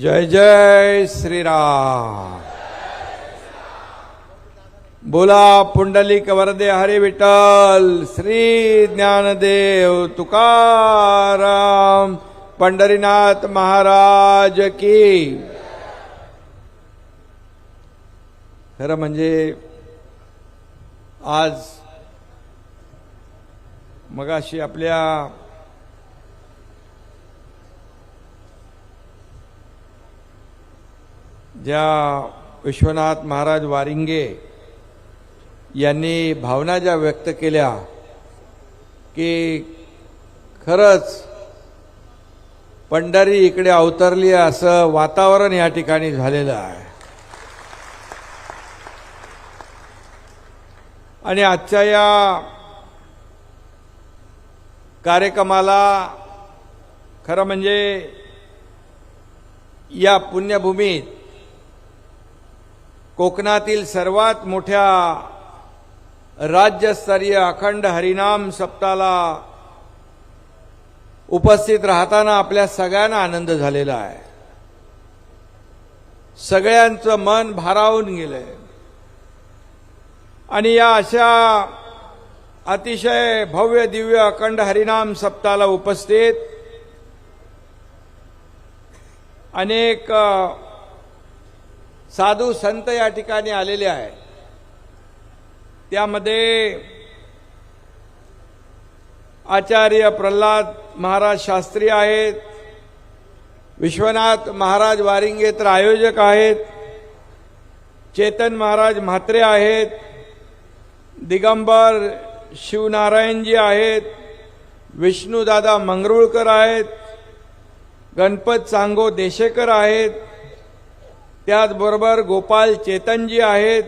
जय जय श्रीराम। बोला पुंडलिक वरदे हरे विठ्ठल श्री ज्ञानदेव तुकाराम पंढरीनाथ महाराज की। खरं म्हणजे आज मगाशी आपल्या ज्या विश्वनाथ महाराज वारिंगे यांनी भावना ज्या व्यक्त केल्या की खरंच पंढरी इकडे अवतरली असं वातावरण या ठिकाणी झालेलं आहे. आणि आजच्या या कार्यक्रमाला खरं म्हणजे या पुण्यभूमीत कोकणातील सर्वात मोठ्या राज्यस्तरीय अखंड हरिनाम सप्ताला उपस्थित राहताना आपल्या सगळ्यांना आनंद झालेला आहे. सगळ्यांचं मन भारावून गेलंय. आणि या अशा अतिशय भव्य दिव्य अखंड हरिनाम सप्ताला उपस्थित अनेक साधू संत या ठिकाणी आलेले आहे. त्यामध्ये आचार्य प्रल्हाद महाराज शास्त्री आहेत विश्वनाथ महाराज वारिंगे तर आयोजक आहेत चेतन महाराज म्हात्रे आहेत दिगंबर शिवनारायणजी आहेत विष्णूदादा मंगरुळकर आहेत गणपत चांगो देशेकर आहेत त्याचबरोबर गोपाल चेतनजी आहेत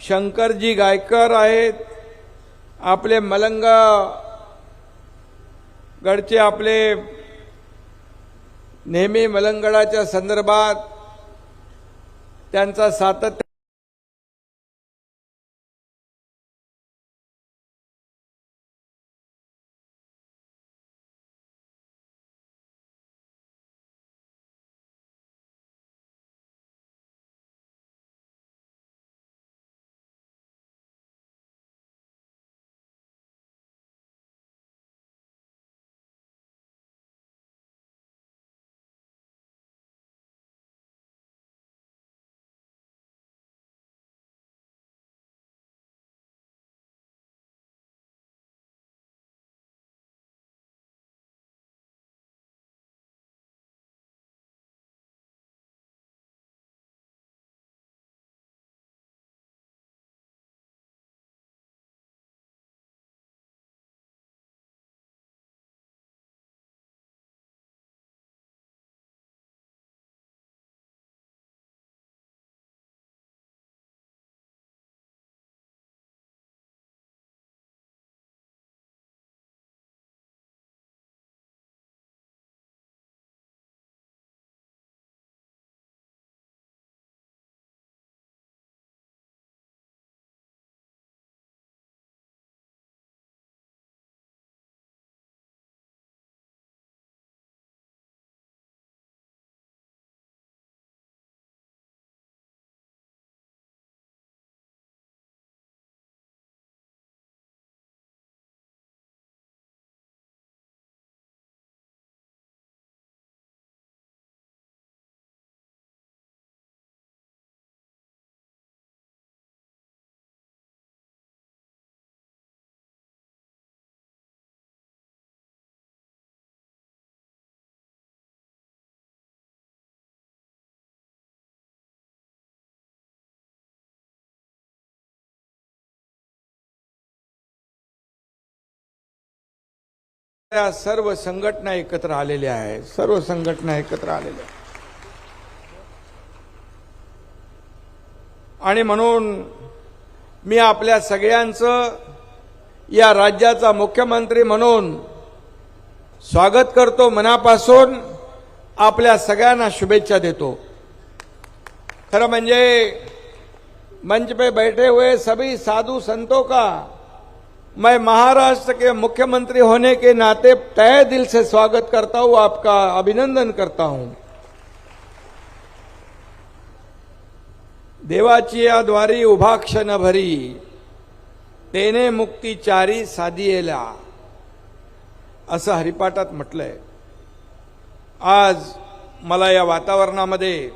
शंकरजी गायकर आहेत आपले मलंग गडचे आपले नेहमी मलंगडाच्या संदर्भात त्यांचा सातत्य या सर्व संघटना एकत्र आलेल्या आहेत. सर्व संघटना एकत्र आलेल्या आणि म्हणून मी आपल्या सगळ्यांचं या राज्याचा मुख्यमंत्री म्हणून स्वागत करतो. मनापासून आपल्या सगळ्यांना शुभेच्छा देतो. खरं म्हणजे मंच पे बैठे हुए सभी साधु संतों का मैं महाराष्ट्र के मुख्यमंत्री होने के नाते तय दिल से स्वागत करता हूं आपका अभिनंदन करता हूं। देवाचिया द्वारी उभा क्षण भरी तेने मुक्ती चारी साधियेला असं हरिपाठात म्हटलंय। आज मला या वातावरणामध्ये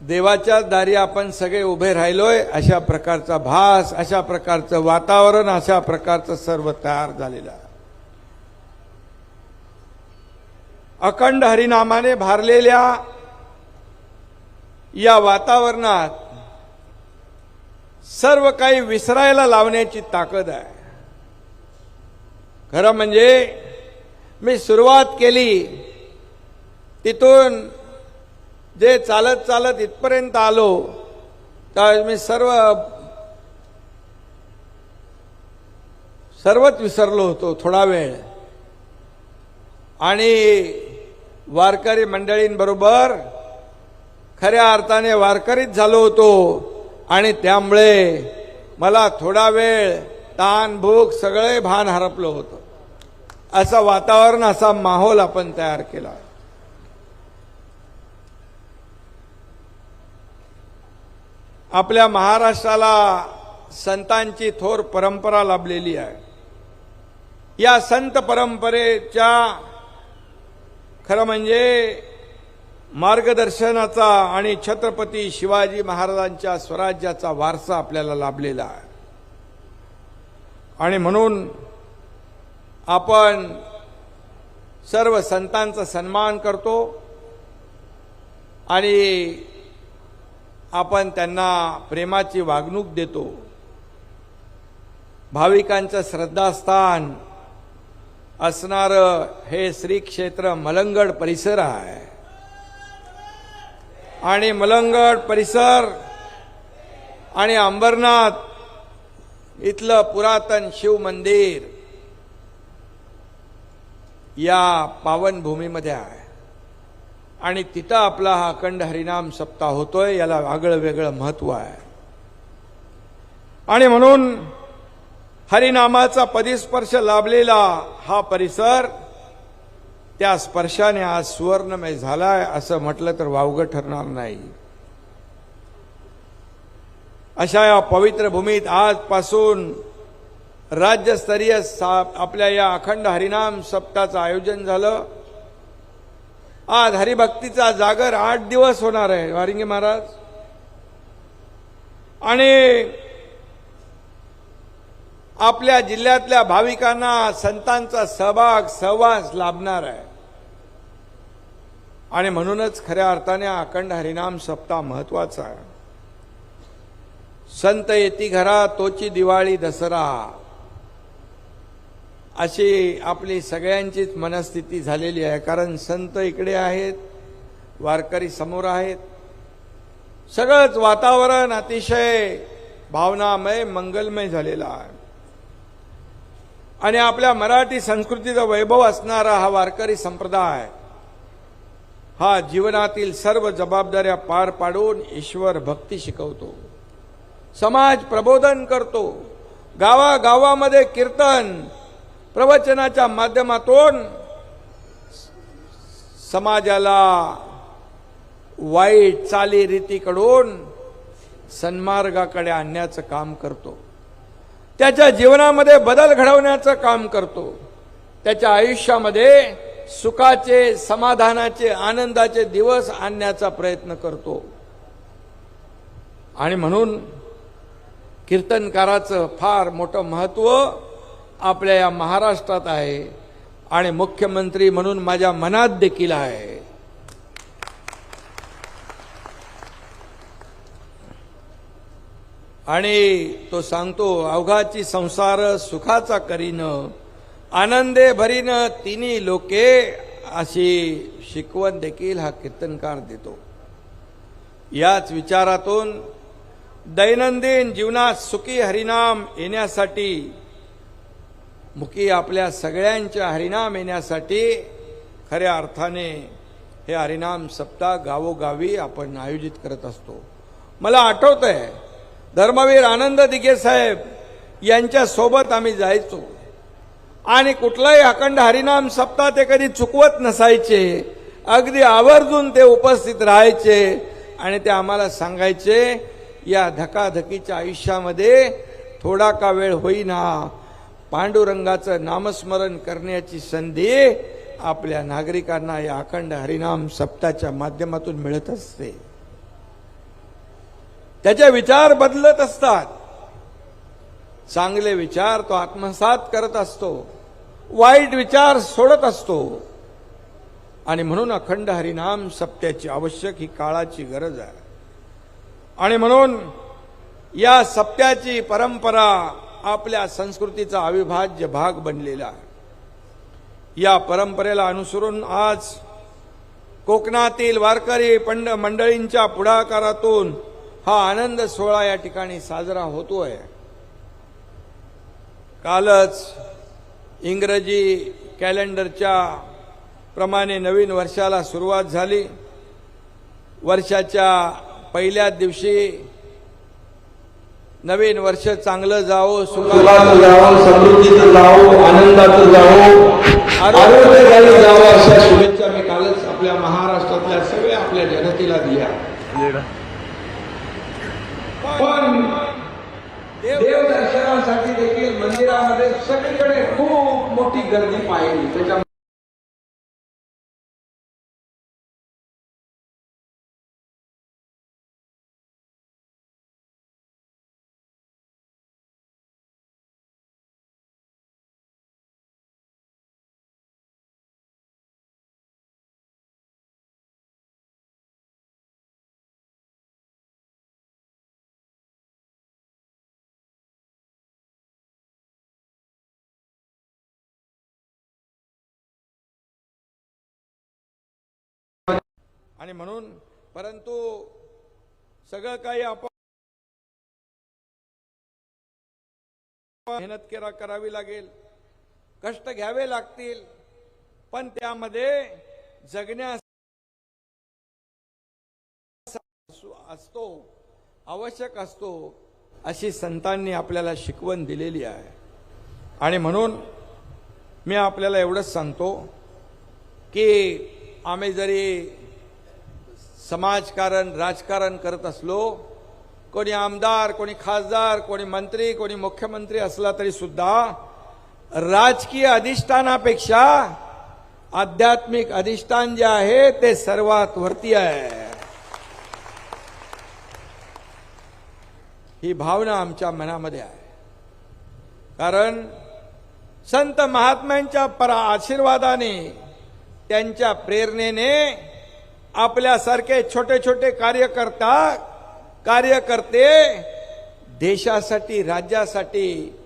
देवाच्या दारी आपण सगळे उभे राहिलोय अशा प्रकारचा भास अशा प्रकारचं वातावरण अशा प्रकारचं सर्व तयार झालेलं आहे. अखंड हरिनामाने भारलेल्या या वातावरणात सर्व काही विसरायला लावण्याची ताकद आहे. खरं म्हणजे मी सुरुवात केली तिथून जे चालत चालत इथपर्यंत आलो तर मी सर्व सर्वच विसरलो होतो थोडा वेळ. आणि वारकरी मंडळींबरोबर खऱ्या अर्थाने वारकरीच झालो होतो. आणि त्यामुळे मला थोडा वेळ ताण भूक सगळे भान हरपलं होतं. असं वातावरण असा माहोल आपण तयार केला. आपल्या महाराष्ट्राला संतांची थोर परंपरा लाभलेली आहे. या संत परंपरेच्या खरं म्हणजे मार्गदर्शनाचा आणि छत्रपती शिवाजी महाराजांच्या स्वराज्याचा वारसा आपल्याला लाभलेला आहे. आणि म्हणून आपण सर्व संतांचा सन्मान करतो आणि आपण त्यांना प्रेमाची वागणूक देतो. भाविकांचं श्रद्धास्थान असणारं हे श्री क्षेत्र मलंगड परिसर आहे. आणि मलंगड परिसर आणि अंबरनाथ इथलं पुरातन शिव मंदिर या पावनभूमीमध्ये आहे. आणि तिथं आपला हा अखंड हरिनाम सप्ताह होतोय याला आगळं वेगळं महत्त्व आहे. आणि म्हणून हरिनामाचा पदिस्पर्श लाभलेला हा परिसर त्या स्पर्शाने आज सुवर्णमय झालाय असं म्हटलं तर वावगं ठरणार नाही. अशा या पवित्र भूमीत आजपासून राज्यस्तरीय सा- आपल्या या अखंड हरिनाम सप्ताहाचं आयोजन झालं. आज हरिभक्तीचा जागर आठ दिवस होणार आहे वारिंगे महाराज. आणि आपल्या जिल्ह्यातल्या भाविकांना संतांचा सहभाग सहवास लाभणार आहे. आणि म्हणूनच खऱ्या अर्थाने अखंड हरिनाम सप्ताह महत्त्वाचा आहे. संत येती घरा तोची दिवाळी दसरा. अशी आपली सगळ्यांचीच मनस्थिती झालेली आहे. कारण संत इकडे आहेत वारकरी समोर आहेत. सगळंच वातावरण अतिशय भावनामय मंगलमय झालेलं आहे. आणि आपल्या मराठी संस्कृतीचा वैभव असणारा हा वारकरी संप्रदाय हा जीवनातील सर्व जबाबदाऱ्या पार पाडून ईश्वर भक्ती शिकवतो. समाज प्रबोधन करतो. गावागावामध्ये कीर्तन प्रवचनाच्या माध्यमातून समाजाला वाईट चालीरीतीकडून सन्मार्गाकडे आणण्याचं काम करतो. त्याच्या जीवनामध्ये बदल घडवण्याचं काम करतो. त्याच्या आयुष्यामध्ये सुखाचे समाधानाचे आनंदाचे दिवस आणण्याचा प्रयत्न करतो. आणि म्हणून कीर्तनकाराचं फार मोठं महत्त्व आपल्या या महाराष्ट्रात आहे आणि मुख्यमंत्री म्हणून माझ्या मनात देखील आहे. आणि तो सांगतो अवघाची संसार सुखाचा करीन आनंदे भरीन तिन्ही लोके अशी शिकवण देखील हा कीर्तनकार देतो. याच विचारातून दैनंदिन जीवनात सुखी हरिनाम येण्यासाठी मुखी आपल्या सगळ्यांच्या हरिनाम येण्यासाठी खऱ्या अर्थाने हे हरिनाम सप्ताह गावोगावी आपण आयोजित करत असतो. मला आठवत आहे धर्मवीर आनंद दिघे साहेब यांच्या सोबत आम्ही जायचो. आणि कुठलाही अखंड हरिनाम सप्ताह ते कधी चुकवत नसायचे अगदी आवर्जून ते उपस्थित राहायचे आणि ते आम्हाला सांगायचे या धकाधकीच्या आयुष्यामध्ये थोडा का वेळ होईना पांडुरंगाचं नामस्मरण करण्याची संधी आपल्या नागरिकांना या अखंड हरिनाम सप्ताच्या माध्यमातून मिळत असते. त्याचे विचार बदलत असतात. चांगले विचार तो आत्मसात करत असतो. वाईट विचार सोडत असतो. आणि म्हणून अखंड हरिनाम सप्त्याची आवश्यक ही काळाची गरज आहे. आणि म्हणून या सप्त्याची परंपरा आपल्या संस्कृतीचा अविभाज्य भाग बनलेला आहे. या परंपरेला अनुसरून आज कोकणातील वारकरी पंड मंडळींच्या पुढाकारातून हा आनंद सोहळा या ठिकाणी साजरा होतोय. कालच इंग्रजी कॅलेंडरच्या प्रमाणे नवीन वर्षाला सुरुवात झाली. वर्षाच्या पहिल्या दिवशी नवीन वर्ष चांगलं जावं सुखाचं जावं. समृद्धीचं जावं आनंदाचं जावं. आरोग्यदायी जावं अशा शुभेच्छा शुभेच्छा मी कालच आपल्या महाराष्ट्रातल्या सगळ्या आपल्या जनतेला दिल्या. पण देवदर्शनासाठी देखील मंदिरामध्ये सगळीकडे खूप मोठी गर्दी पाहिली. त्याच्या आणि म्हणून परंतु सगळं काही आपण मेहनत करा करावी लागेल कष्ट घ्यावे लागतील पण त्यामध्ये जगण्यास असतो आवश्यक असतो अशी संतांनी आपल्याला शिकवण दिलेली आहे. आणि म्हणून मी आपल्याला एवढंच सांगतो की आम्ही जरी समाजकारण राजकारण करत असलो कोणी आमदार कोणी खासदार कोणी मंत्री कोणी मुख्यमंत्री असला तरी सुद्धा राजकीय अधिष्ठानापेक्षा आध्यात्मिक अधिष्ठान जे आहे ते सर्वात वरती आहे. ही भावना आमच्या मनामध्ये आहे. कारण संत महात्म्यांच्या परा आशीर्वादाने त्यांच्या प्रेरणेने आपल्यासारखे छोटे छोटे कार्यकर्ता कार्यकर्ते देशासाठी राज्यासाठी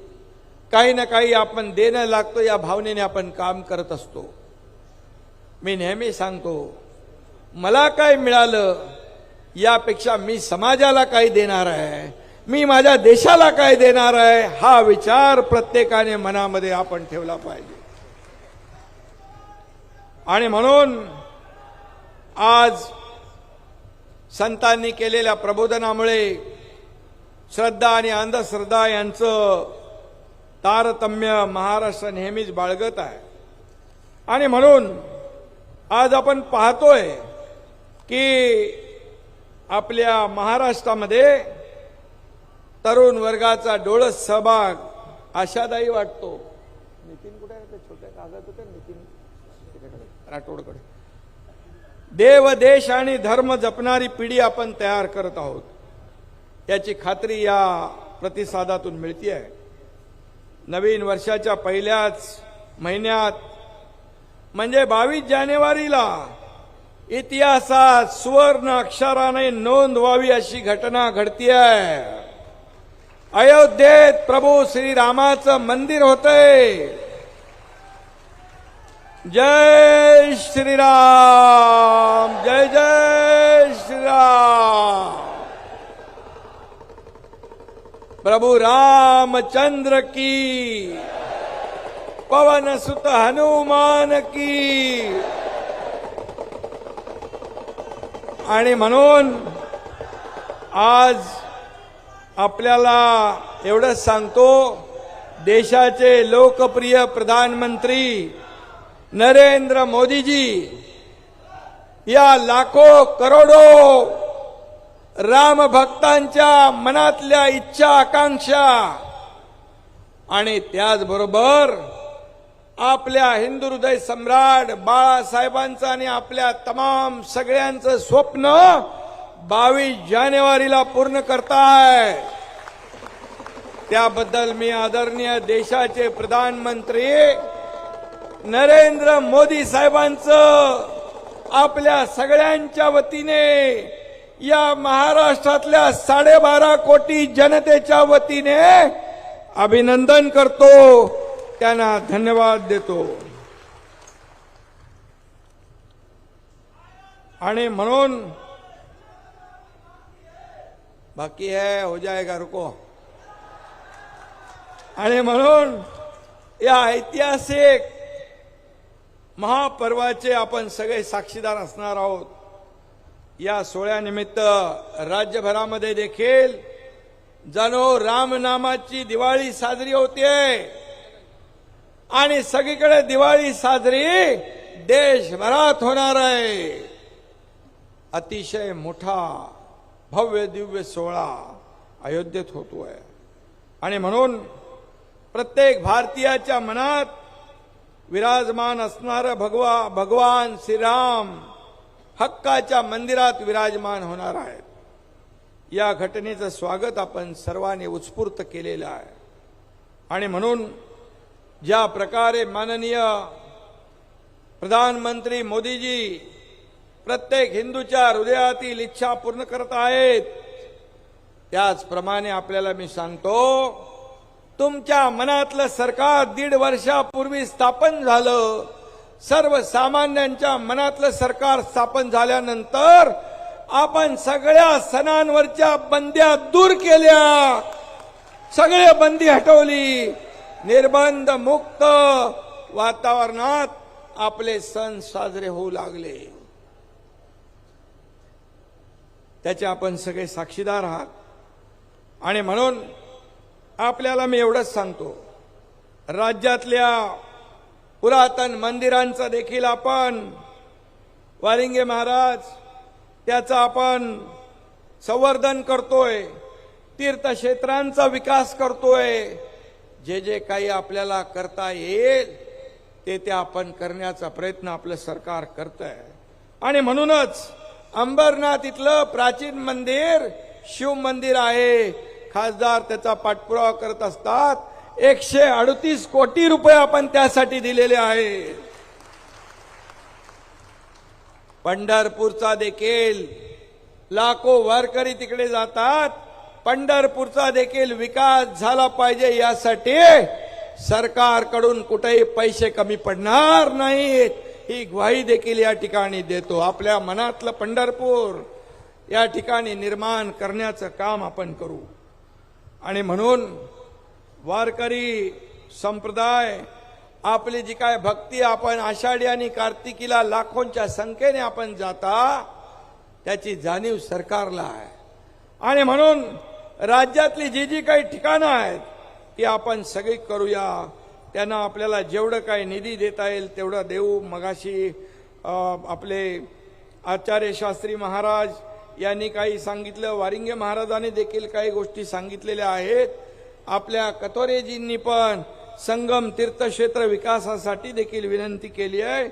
काही ना काही आपण देणं लागतो या भावनेने आपण काम करत असतो. मी नेहमी सांगतो मला काय मिळालं यापेक्षा मी समाजाला काय देणार आहे? मी माझ्या देशाला काय देणार आहे? हा विचार प्रत्येकाने मनामध्ये आपण ठेवला पाहिजे. आणि म्हणून आज संतांनी केलेल्या प्रबोधनामुळे श्रद्धा आणि अंधश्रद्धा यांचं तारतम्य महाराष्ट्र नेहमीच बाळगत आहे. आणि म्हणून आज आपण पाहतोय की आपल्या महाराष्ट्रामध्ये तरुण वर्गाचा डोळस सहभाग आशादायी वाटतो. नितीन कुठे आहे? ते छोट्या कागद होते. नितीन राठोडकडे. देव देश आणि धर्म जपणारी पिढी आपण तयार करत आहोत. याची खात्री या प्रतिसादातून मिळते आहे नवीन वर्षाच्या पहिल्याच महिन्यात म्हणजे बावीस जानेवारीला इतिहासात सुवर्ण अक्षराने नोंद व्हावी अशी घटना घडती आहे अयोध्येत प्रभू श्रीरामाचं मंदिर होतंय. जय श्रीराम जय जय श्रीराम प्रभु रामचंद्र की। पवन सुत हनुमान की। आणि म्हणून आज आपल्याला एवढंच सांगतो देशाचे लोकप्रिय प्रधानमंत्री नरेंद्र मोदीजी या लाखो करोडो राम भक्तांच्या मनातल्या इच्छा आकांक्षा. आणि त्याचबरोबर आपल्या हिंदू हृदय सम्राट बाळासाहेबांचं आणि आपल्या तमाम सगळ्यांचं स्वप्न बावीस जानेवारीला पूर्ण करताय. त्याबद्दल मी आदरणीय देशाचे प्रधानमंत्री नरेंद्र मोदी साहेबांचं आपल्या सगळ्यांच्या वतीने या महाराष्ट्रातल्या साडेबारा कोटी जनतेच्या वतीने अभिनंदन करतो. त्यांना धन्यवाद देतो. आणि म्हणून बाकी है हो जाएगा रुको. आणि म्हणून या ऐतिहासिक महापर्वाचे आपण सगळे साक्षीदार असणार आहोत. या सोहळ्यानिमित्त राज्यभरामध्ये देखील जणू रामनामाची दिवाळी साजरी होते. आणि सगळीकडे दिवाळी साजरी देशभरात होणार आहे. अतिशय मोठा भव्य दिव्य सोहळा अयोध्येत होतोय. आणि म्हणून प्रत्येक भारतीयाच्या मनात विराजमान असणारं भगवा भगवान श्रीराम हक्काच्या मंदिरात विराजमान होणार आहेत या घटनेचं स्वागत आपण सर्वांनी उत्स्फूर्त केलेलं आहे. आणि म्हणून ज्या प्रकारे माननीय प्रधानमंत्री मोदीजी प्रत्येक हिंदूच्या हृदयातील इच्छा पूर्ण करत आहेत त्याचप्रमाणे आपल्याला मी सांगतो तुमच्या मनातलं सरकार दीड वर्षापूर्वी स्थापन झालं सर्वसामान्यांच्या मनातलं सरकार स्थापन झाल्यानंतर आपण सगळ्या सणांवरच्या बंद्या दूर केल्या. सगळे बंदी हटवली. निर्बंध मुक्त वातावरणात आपले सण साजरे होऊ लागले. त्याचे आपण सगळे साक्षीदार आहात. आणि म्हणून आपल्याला मी एवढंच सांगतो. राज्यातल्या पुरातन मंदिरांचं देखील आपण वारिंगे महाराज त्याचं आपण संवर्धन करतोय तीर्थक्षेत्रांचा विकास करतोय. जे जे काही आपल्याला करता येईल ते ते आपण करण्याचा प्रयत्न आपलं सरकार करत आहे आणि म्हणूनच अंबरनाथ इथलं प्राचीन मंदिर शिव मंदिर आहे. खासदार त्याचा पाठपुरावा करत असतात. एकशे अडतीस कोटी रुपये आपण त्यासाठी दिलेले आहेत. पंढरपूरचा देखील लाखो वारकरी तिकडे जातात. पंढरपूरचा देखील विकास झाला पाहिजे यासाठी सरकारकडून कुठेही पैसे कमी पडणार नाहीत. ही ग्वाही देखील या ठिकाणी देतो. आपल्या मनातलं पंढरपूर या ठिकाणी निर्माण करण्याचं काम आपण करू. आणि म्हणून वारकरी संप्रदाय आपली जी काय भक्ती आपण आषाढी आणि कार्तिकीला लाखोंच्या संख्येने आपण जाता त्याची जाणीव सरकारला आहे. आणि म्हणून राज्यातली जी जी काही ठिकाणं आहेत ती आपण सगळी करूया. त्यांना आपल्याला जेवढं काही निधी देता येईल तेवढं देऊ. मगाशी आपले आचार्य शास्त्री महाराज यांनी काही सांगितलं वारिंगे महाराजांनी देखील काही गोष्टी सांगितलेल्या आहेत. आपल्या कतोरेजींनी पण संगम तीर्थक्षेत्र विकासासाठी देखील विनंती केली आहे.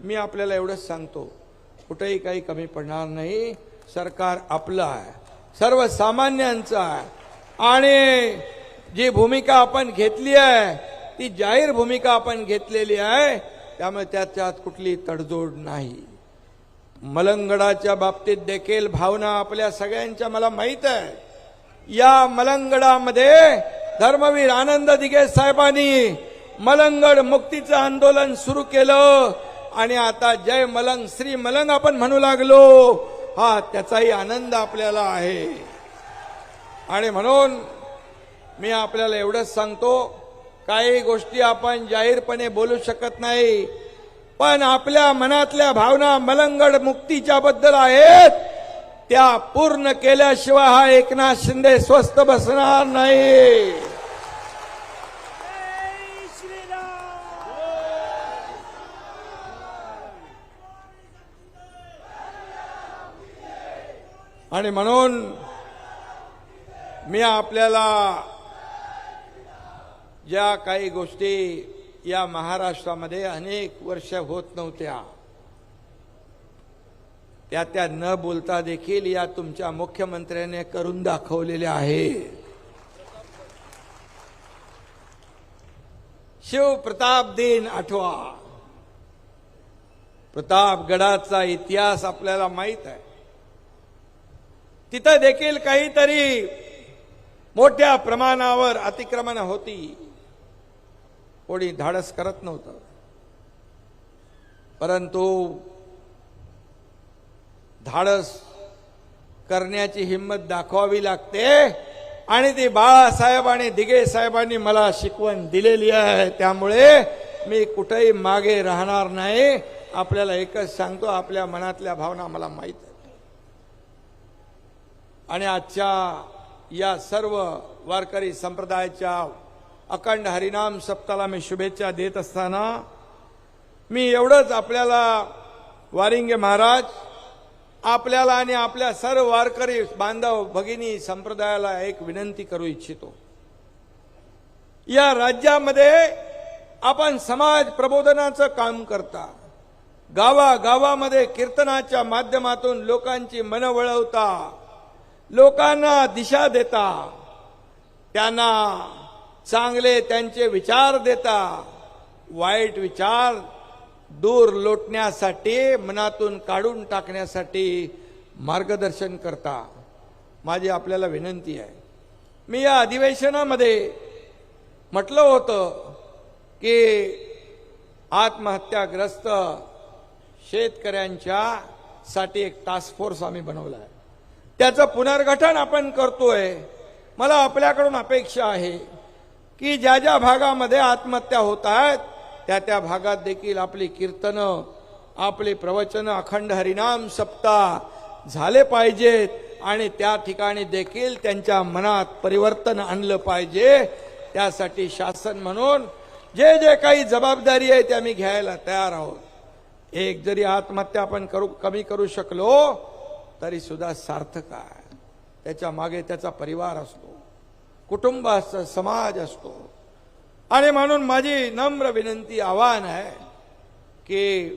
मी आपल्याला एवढंच सांगतो. कुठेही काही कमी पडणार नाही. सरकार आपलं आहे. सर्वसामान्यांचं आहे. आणि जी भूमिका आपण घेतली आहे ती जाहीर भूमिका आपण घेतलेली आहे त्यामुळे त्याच्यात कुठली तडजोड नाही. मलंगडाच्या बाबतीत देखील भावना आपल्या सगळ्यांच्या मला माहीत आहे. या मलंगडामध्ये धर्मवीर आनंद दिघे साहेबांनी मलंगड मुक्तीचं आंदोलन सुरू केलं. आणि आता जय मलंग श्री मलंग आपण म्हणू लागलो. हा त्याचाही आनंद आपल्याला आहे. आणि म्हणून मी आपल्याला एवढंच सांगतो काही गोष्टी आपण जाहीरपणे बोलू शकत नाही. पण आपल्या मनातल्या भावना मलंगड मुक्तीच्या बद्दल आहेत. त्या पूर्ण केल्याशिवाय हा एकनाथ शिंदे स्वस्त बसणार नाही. आणि म्हणून मी आपल्याला ज्या काही गोष्टी या महाराष्ट्रामध्ये अनेक वर्ष होत नव्हत्या त्या त्या न बोलता देखील या तुमच्या मुख्यमंत्र्याने करून दाखवलेल्या आहे शिव प्रताप दिन आठवा. प्रतापगडाचा इतिहास आपल्याला माहीत आहे. तिथं देखील काहीतरी मोठ्या प्रमाणावर अतिक्रमण होती. कोणी धाडस करत नव्हतं. परंतु धाडस करण्याची हिंमत दाखवावी लागते. आणि ती बाळासाहेब आणि दिगे साहेबांनी मला शिकवण दिलेली आहे. त्यामुळे मी कुठेही मागे राहणार नाही. आपल्याला एकच सांगतो आपल्या मनातल्या भावना मला माहीत आहेत. आणि आजच्या या सर्व वारकरी संप्रदायाच्या अखंड हरिनाम सप्ताला मी शुभेच्छा देत असताना मी एवढंच आपल्याला वारिंगे महाराज आपल्याला आणि आपल्या सर्व वारकरी बांधव भगिनी संप्रदायाला एक विनंती करू इच्छितो. या राज्यामध्ये आपण समाज प्रबोधनाचं काम करता. गावागावामध्ये कीर्तनाच्या माध्यमातून लोकांची मन वळवता लोकांना दिशा देता त्यांना चांगले त्यांचे विचार देता वाईट विचार दूर लोटण्यासाठी मनातून काढून टाकण्यासाठी मार्गदर्शन करता. माझी आपल्याला विनंती आहे. मी या अधिवेशनामध्ये म्हटलं होतं की आत्महत्याग्रस्त शेतकऱ्यांच्या साठी एक टास्क फोर्स आम्ही बनवला आहे त्याचं पुनर्गठन आपण करतोय. मला आपल्याकडून अपेक्षा आहे की ज्या ज्या भागामध्ये आत्महत्या होत आहेत त्या त्या भागात देखील आपली कीर्तनं आपले प्रवचनं अखंड हरिनाम सप्ताह झाले पाहिजेत आणि त्या ठिकाणी देखील त्यांच्या मनात परिवर्तन आणलं पाहिजे. त्यासाठी शासन म्हणून जे जे काही जबाबदारी आहे ते आम्ही घ्यायला तयार आहोत. एक जरी आत्महत्या आपण करू कमी करू शकलो तरी सुद्धा सार्थक आहे. त्याच्यामागे त्याचा परिवार असतो. कुटुंब असतं समाज असतो. आणि म्हणून माझी नम्र विनंती आव्हान आहे की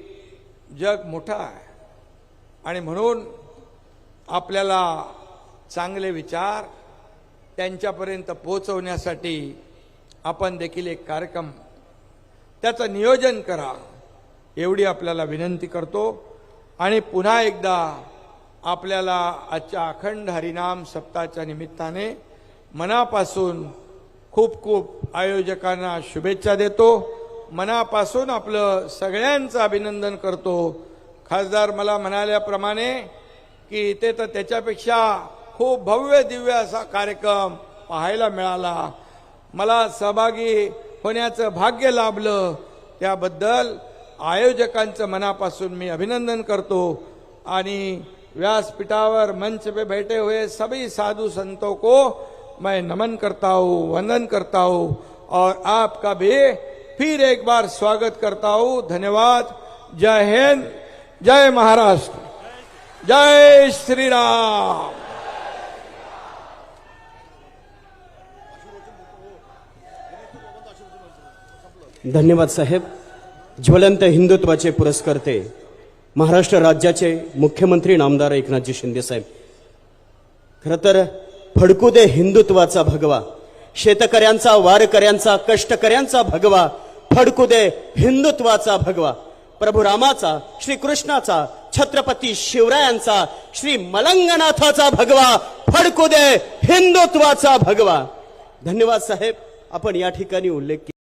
जग मोठं आहे. आणि म्हणून आपल्याला चांगले विचार त्यांच्यापर्यंत पोहोचवण्यासाठी आपण देखील एक कार्यक्रम त्याचं नियोजन करा एवढी आपल्याला विनंती करतो. आणि पुन्हा एकदा आपल्याला आजच्या अखंड हरिनाम सप्ताहाच्या निमित्ताने मनापासून खूप खूप आयोजकांना शुभेच्छा देतो. मनापासून आपलं सगळ्यांचं अभिनंदन करतो. खासदार मला म्हणाल्याप्रमाणे की इथे तर त्याच्यापेक्षा खूप भव्य दिव्य असा कार्यक्रम पाहायला मिळाला. मला सहभागी होण्याचं भाग्य लाभलं. त्याबद्दल आयोजकांचं मनापासून मी अभिनंदन करतो. आणि व्यासपीठावर मंच पे बैठे हुए सभी साधु संतों को मैं नमन करता हूँ वंदन करता हूँ और आपका भी फिर एक बार स्वागत करता हूँ। धन्यवाद। जय हिंद। जय महाराष्ट्र। जय श्री राम धन्यवाद साहेब। ज्वलंत हिंदुत्वाचे पुरस्कर्ते महाराष्ट्र राज्याचे मुख्यमंत्री नामदार एकनाथजी शिंदे साहेब. खरं तर फडकू दे हिंदुत्वाचा भगवा. शेतकऱ्यांचा वारकऱ्यांचा कष्टकऱ्यांचा भगवा. फडकू दे हिंदुत्वाचा भगवा. प्रभू रामाचा श्रीकृष्णाचा छत्रपती शिवरायांचा श्री मलंगनाथाचा भगवा. फडकू दे हिंदुत्वाचा भगवा. धन्यवाद साहेब. आपण या ठिकाणी उल्लेख केला.